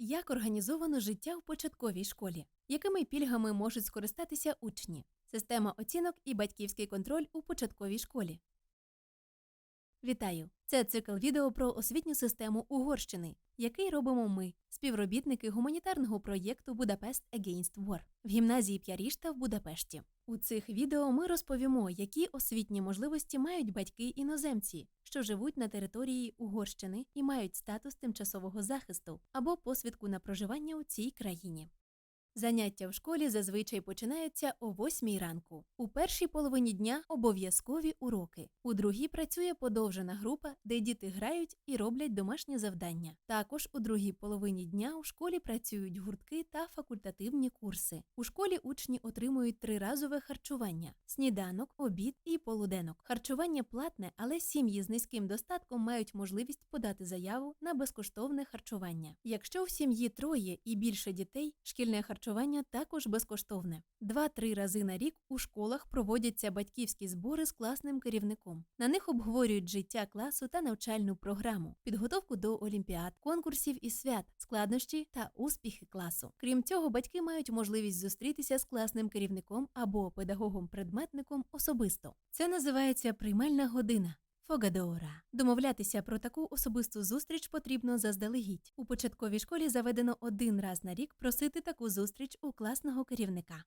Як організовано життя в початковій школі? Якими пільгами можуть скористатися учні? Система оцінок і батьківський контроль у початковій школі. Вітаю! Це цикл відео про освітню систему Угорщини, який робимо ми, співробітники гуманітарного проєкту Будапест Against War в гімназії П'ярішта в Будапешті. У цих відео ми розповімо, які освітні можливості мають батьки іноземці, що живуть на території Угорщини і мають статус тимчасового захисту або посвідку на проживання у цій країні. Заняття в школі зазвичай починаються о 8 ранку. У першій половині дня обов'язкові уроки. У другій працює подовжена група, де діти грають і роблять домашні завдання. Також у другій половині дня у школі працюють гуртки та факультативні курси. У школі учні отримують триразове харчування: сніданок, обід і полуденок. Харчування платне, але сім'ї з низьким достатком мають можливість подати заяву на безкоштовне харчування. Якщо в сім'ї троє і більше дітей, шкільне харчування також безкоштовне. Два-три рази на рік у школах проводяться батьківські збори з класним керівником. На них обговорюють життя класу та навчальну програму, підготовку до олімпіад, конкурсів і свят, складнощі та успіхи класу. Крім цього, батьки мають можливість зустрітися з класним керівником або педагогом-предметником особисто. Це називається приймальна година. Фогадоора. Домовлятися про таку особисту зустріч потрібно заздалегідь. У початковій школі заведено один раз на рік просити таку зустріч у класного керівника.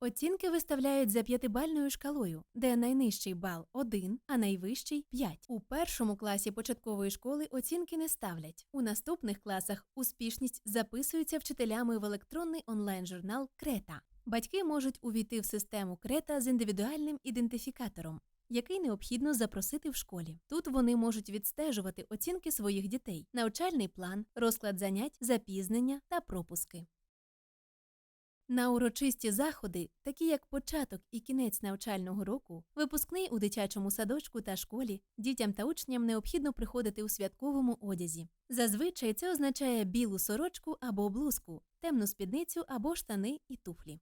Оцінки виставляють за п'ятибальною шкалою, де найнижчий бал 1, а найвищий 5. У першому класі початкової школи оцінки не ставлять. У наступних класах успішність записується вчителями в електронний онлайн-журнал Крета. Батьки можуть увійти в систему Крета з індивідуальним ідентифікатором, який необхідно запросити в школі. Тут вони можуть відстежувати оцінки своїх дітей, навчальний план, розклад занять, запізнення та пропуски. На урочисті заходи, такі як початок і кінець навчального року, випускний у дитячому садочку та школі, дітям та учням необхідно приходити у святковому одязі. Зазвичай це означає білу сорочку або блузку, темну спідницю або штани і туфлі.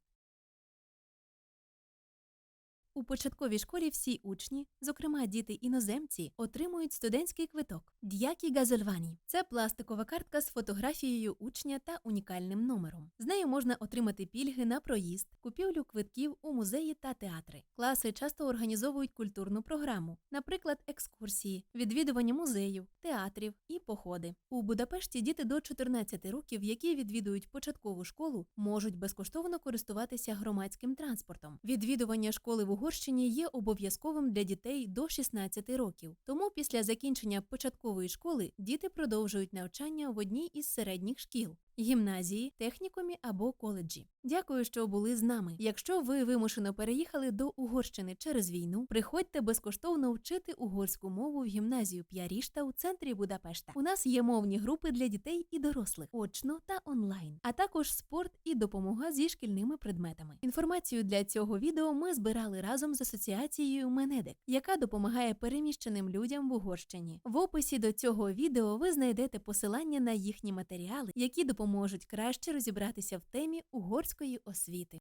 У початковій школі всі учні, зокрема діти іноземці, отримують студентський квиток Д'які Газельвані. Це пластикова картка з фотографією учня та унікальним номером. З нею можна отримати пільги на проїзд, купівлю квитків у музеї та театри. Класи часто організовують культурну програму, наприклад, екскурсії, відвідування музеїв, театрів і походи. У Будапешті діти до 14 років, які відвідують початкову школу, можуть безкоштовно користуватися громадським транспортом. Відвідування школи в Угорщині є обов'язковим для дітей до 16 років. Тому після закінчення початкової школи діти продовжують навчання в одній із середніх шкіл. Гімназії, технікумі або коледжі. Дякую, що були з нами. Якщо ви вимушено переїхали до Угорщини через війну, приходьте безкоштовно вчити угорську мову в гімназію П'ярішта у центрі Будапешта. У нас є мовні групи для дітей і дорослих, очно та онлайн, а також спорт і допомога зі шкільними предметами. Інформацію для цього відео ми збирали разом з асоціацією Менедик, яка допомагає переміщеним людям в Угорщині. В описі до цього відео ви знайдете посилання на їхні матеріали, які допоможуть краще розібратися в темі угорської освіти.